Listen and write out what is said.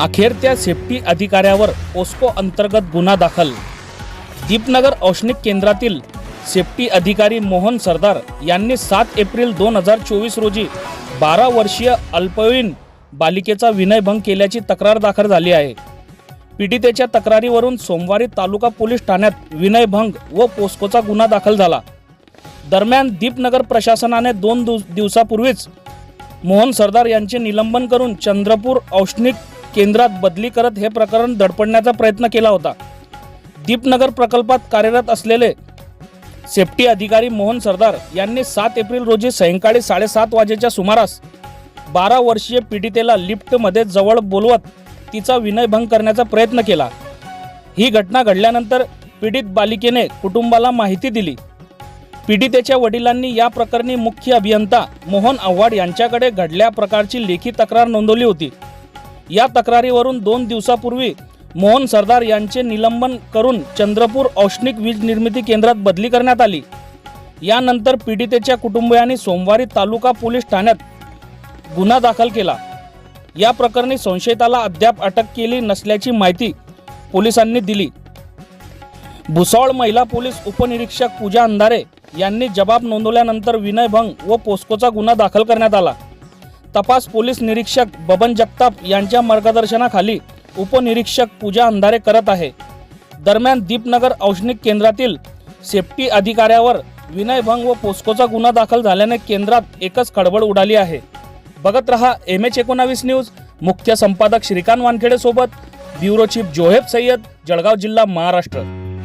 अखेर त्या सेफ्टी अधिकाऱ्यावर पोस्को अंतर्गत गुन्हा दाखल. दीपनगर औष्णिक केंद्रातील सेफ्टी अधिकारी मोहन सरदार यांनी सात एप्रिल दोन हजार चोवीस रोजी बारा वर्षीय अल्पवयीन बालिकेचा विनयभंग केल्याची तक्रार दाखल झाली आहे. पीडितेच्या तक्रारीवरून सोमवारी तालुका पोलीस ठाण्यात विनयभंग व पोस्कोचा गुन्हा दाखल झाला. दरम्यान दीपनगर प्रशासनाने दोन दिवसापूर्वीच मोहन सरदार यांचे निलंबन करून चंद्रपूर औष्णिक केंद्रात बदली करत हे प्रकरण दडपडण्याचा प्रयत्न केला होता. दीपनगर प्रकल्पात कार्यरत असलेले सेफ्टी अधिकारी मोहन सरदार यांनी सात एप्रिल रोजी सायंकाळी साडेसात वाजेच्या सुमारास बारा वर्षीय पीडितेला लिफ्टमध्ये जवळ बोलवत तिचा विनयभंग करण्याचा प्रयत्न केला. ही घटना घडल्यानंतर पीडित बालिकेने कुटुंबाला माहिती दिली. पीडितेच्या वडिलांनी या प्रकरणी मुख्य अभियंता मोहन आव्हाड यांच्याकडे घडल्या प्रकारची लेखी तक्रार नोंदवली होती. या तक्रारीवरून दोन दिवसापूर्वी मोहन सरदार यांचे निलंबन करून चंद्रपूर औष्णिक वीज निर्मिती केंद्रात बदली करण्यात आली. यानंतर पीडितेच्या कुटुंबियांनी सोमवारी तालुका पोलीस ठाण्यात गुन्हा दाखल केला. या प्रकरणी संशयिताला अद्याप अटक केली नसल्याची माहिती पोलिसांनी दिली. भुसावळ महिला पोलीस उपनिरीक्षक पूजा अंधारे यांनी जबाब नोंदवल्यानंतर विनयभंग व पोस्कोचा गुन्हा दाखल करण्यात आला. तपास पोलीस निरीक्षक बबन जगताप यांच्या मार्गदर्शनाखाली उपनिरीक्षक पूजा अंधारे करत आहे. दरम्यान दीपनगर औष्णिक केंद्रातील सेफ्टी अधिकाऱ्यावर विनयभंग व पोस्कोचा गुन्हा दाखल झाल्याने केंद्रात एकच खळबळ उडाली आहे. बघत रहा एम एच एकोणावीस न्यूज. मुख्य संपादक श्रीकांत वानखेडे सोबत ब्युरो चीफ जोहेब सय्यद जळगाव जिल्हा महाराष्ट्र.